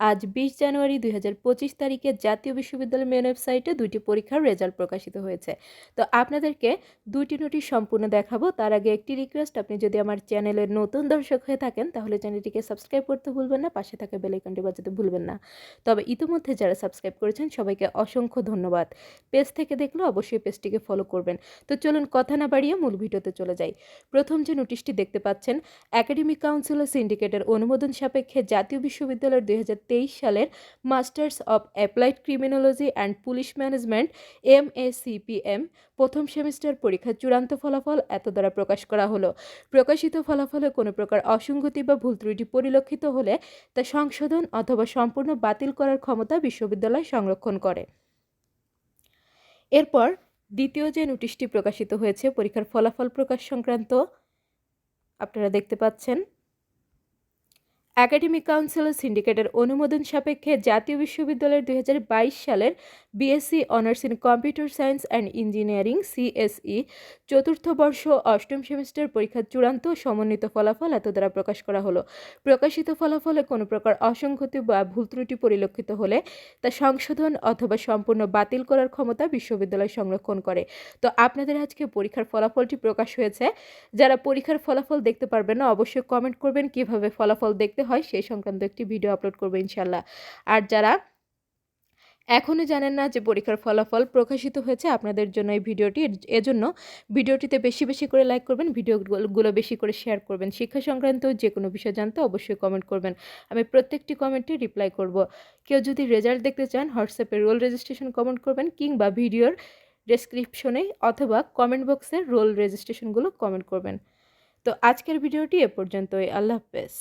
আজ বিশ জানুয়ারি দুই হাজার পঁচিশ তারিখে জাতীয় বিশ্ববিদ্যালয় মেন ওয়েবসাইটে দুইটি পরীক্ষার রেজাল্ট প্রকাশিত হয়েছে। তো আপনাদেরকে দুইটি নোটিশ সম্পূর্ণ দেখাবো। তার আগে একটি রিকোয়েস্ট আপনি যদি আমার চ্যানেলের নতুন দর্শক হয়ে থাকেন, তাহলে চ্যানেলটিকে সাবস্ক্রাইব করতে ভুলবেন না, পাশে থাকা বেলাইকনটি বাজাতে ভুলবেন না। তবে ইতিমধ্যে যারা সাবস্ক্রাইব করেছেন, সবাইকে অসংখ্য ধন্যবাদ। পেজ থেকে দেখলে অবশ্যই পেজটিকে ফলো করবেন। তো চলুন কথা না বাড়িয়ে মূল ভিডিওতে চলে যাই। প্রথম যে নোটিশটি দেখতে পাচ্ছেন একাডেমিক কাউন্সিল ও সিন্ডিকেটের অনুমোদন সাপেক্ষে জাতীয় বিশ্ববিদ্যালয়ের দুই সালের masters of applied criminology and police management, M A CPM প্রথম সেমিস্টার পরীক্ষার চূড়ান্ত ফলাফল এত দ্বারা প্রকাশ করা হলো। প্রকাশিত ফলাফলে কোনো প্রকার অসঙ্গতি বা ভুল ত্রুটি পরিলক্ষিত হলে তা সংশোধন অথবা সম্পূর্ণ বাতিল করার ক্ষমতা বিশ্ববিদ্যালয় সংরক্ষণ করে। এরপর দ্বিতীয় যে নোটিশটি প্রকাশিত হয়েছে, পরীক্ষার ফলাফল প্রকাশ সংক্রান্ত, আপনারা দেখতে পাচ্ছেন। একাডেমিক কাউন্সিল সিন্ডিকেটের অনুমোদন সাপেক্ষে জাতীয় বিশ্ববিদ্যালয়ের দু হাজার বাইশ সালের BSc honours in computer science and engineering, CSE, চতুর্থ বর্ষ, অষ্টম সেমিস্টার পরীক্ষার চূড়ান্ত সমন্বিত ফলাফল এত দ্বারা প্রকাশ করা হলো। প্রকাশিত ফলাফলে কোনো প্রকার অসংগতি বা ভুল ত্রুটি পরিলক্ষিত হলে তা সংশোধন অথবা সম্পূর্ণ বাতিল করার ক্ষমতা বিশ্ববিদ্যালয় সংরক্ষণ করে। তো আপনাদের আজকে পরীক্ষার ফলাফলটি প্রকাশ হয়েছে। যারা পরীক্ষার ফলাফল দেখতে পারবেন না, অবশ্যই কমেন্ট করবেন কীভাবে ফলাফল দেখতে হয়, সেই সংক্রান্ত একটি ভিডিও আপলোড করব ইনশাল্লাহ আর যারা এখনও জানেন না যে পরীক্ষার ফলাফল প্রকাশিত হয়েছে, আপনাদের জন্য এই ভিডিওটি এজন্য ভিডিওটিতে বেশি বেশি করে লাইক করবেন ভিডিওগুলো বেশি করে শেয়ার করবেন। শিক্ষা সংক্রান্ত যে কোনো বিষয় জানতে অবশ্যই কমেন্ট করবেন। আমি প্রত্যেকটি কমেন্টে রিপ্লাই করব। কেউ যদি রেজাল্ট দেখতে চান হোয়াটসঅ্যাপে রোল রেজিস্ট্রেশন কমেন্ট করবেন, কিংবা ভিডিওর ডেসক্রিপশনে অথবা কমেন্ট বক্সে রোল রেজিস্ট্রেশনগুলো কমেন্ট করবেন। তো আজকের ভিডিওটি এ পর্যন্তই। আল্লাহ হাফেজ।